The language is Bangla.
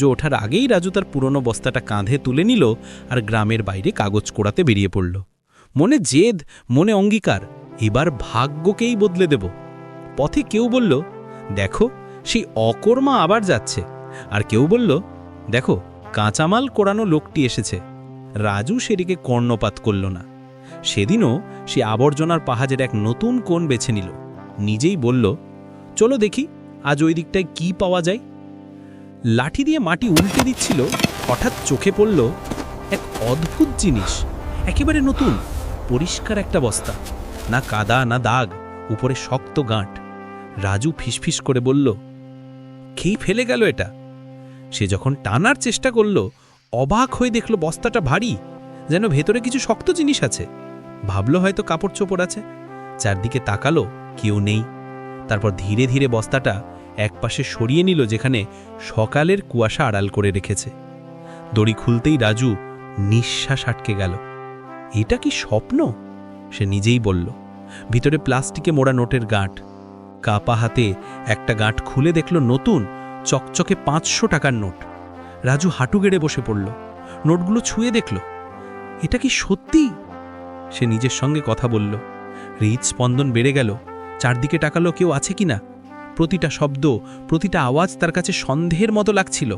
যে ওঠার আগেই রাজু তার পুরনো বস্তাটা কাঁধে তুলে নিল আর গ্রামের বাইরে কাগজ কোড়াতে বেরিয়ে পড়ল। মনে জেদ, মনে অঙ্গীকার, এবার ভাগ্যকেই বদলে দেব। পথে কেউ বলল, দেখো, সেই অকর্মা আবার যাচ্ছে। আর কেউ বলল, দেখো, কাঁচামাল কোড়ানো লোকটি এসেছে। রাজু সেদিকে কর্ণপাত করল না। সেদিনও সে আবর্জনার পাহাজের এক নতুন কোণ বেছে নিল। নিজেই বলল, চলো দেখি, আজ ওই দিকটায় কি পাওয়া যায়? লাঠি দিয়ে মাটি উল্টে দিচ্ছিল, হঠাৎ চোখে পড়ল এক অদ্ভুত জিনিস। একেবারে নতুন, পরিষ্কার একটা বস্তা। না কাদা, না দাগ, উপরে শক্ত গাঁট। রাজু ফিসফিস করে বলল খেই ফেলে গেল এটা? সে যখন টানার চেষ্টা করল, অবাক হয়ে দেখল বস্তাটা ভারী, যেন ভেতরে কিছু শক্ত জিনিস আছে। ভাবল হয়তো কাপড় চোপড় আছে। চারদিকে তাকালো, কেউ নেই। তারপর ধীরে ধীরে বস্তাটা একপাশে সরিয়ে নিল যেখানে সকালের কুয়াশা আড়াল করে রেখেছে। দড়ি খুলতেই রাজু নিঃশ্বাস আটকে গেল। এটা কি স্বপ্ন? সে নিজেই বলল। ভিতরে প্লাস্টিকে মোড়া নোটের গাঁট। কাপা হাতে একটা গাঁট খুলে দেখল নতুন, চকচকে পাঁচশো টাকার নোট। রাজু হাঁটু গেড়ে বসে পড়ল। নোটগুলো ছুঁয়ে দেখল। এটা কি সত্যি? সে নিজের সঙ্গে কথা বলল। হৃদস্পন্দন বেড়ে গেল। চারদিকে টাকালো কেউ আছে কিনা? প্রতিটা শব্দ প্রতিটা আওয়াজ তার কাছে সন্দেহের মতো লাগছিল।